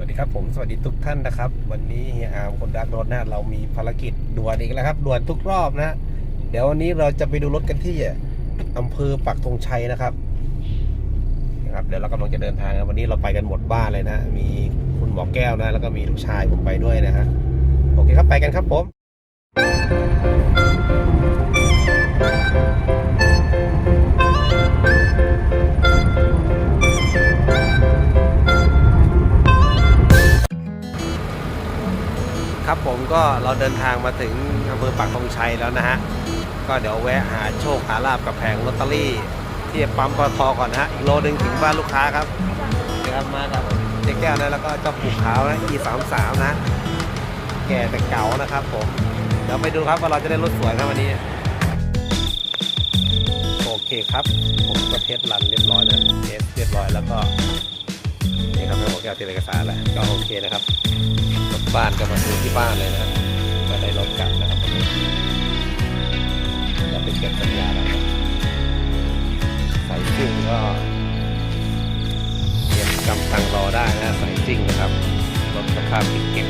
วัสดีครับผมสวัสดีทุกท่านนะครับ วันนี้เฮียอาร์มคนดักรถนะเรามีภารกิจด่วนอีกแล้วครับด่วนทุกรอบนะ เดี๋ยววันนี้เราจะไปดูรถกันที่อำเภอปักธงชัยนะครับนะครับ เดี๋ยวเรากำลังจะเดินทางวันนี้เราไปกันหมดบ้านเลยนะ มีคุณหมอแก้วนะ แล้วก็มีลูกชายผมไปด้วยนะฮะโอเคครับไปกันครับผม ครับผมก็เราเดินทางมาถึงอำเภอปักธงชัยแล้วนะฮะ ก็เดี๋ยวแวะหาโชคหาลาบกับแผงลอตเตอรี่ ที่ปั๊มปตทก่อนนะฮะ อีกโลหนึงถึงบ้านลูกค้าครับเดี๋ยวครับมากับเจ๊แก้วนะแล้วก็เจ้าผูกขาวนะ e 3 3นะ แก่แต่เก่านะครับผม เดี๋ยวไปดูครับว่าเราจะได้รถสวยไหมวันนี้โอเคครับ ผมก็เทสรันเรียบร้อยนะเทสเรียบร้อยแล้วก็นี่ครับให้หมอแก้วเตรียมเอกสารแล้วก็โอเคนะครับ บ้านก็มาซื้อที่บ้านเลยนะมาได้รถกลับนะครับจะเราไปเก็บสัญญาแล้วใสายซิ่งก็เก็บกำตังรอได้นะสายซิ่งนะครับรถสภาพเก็บ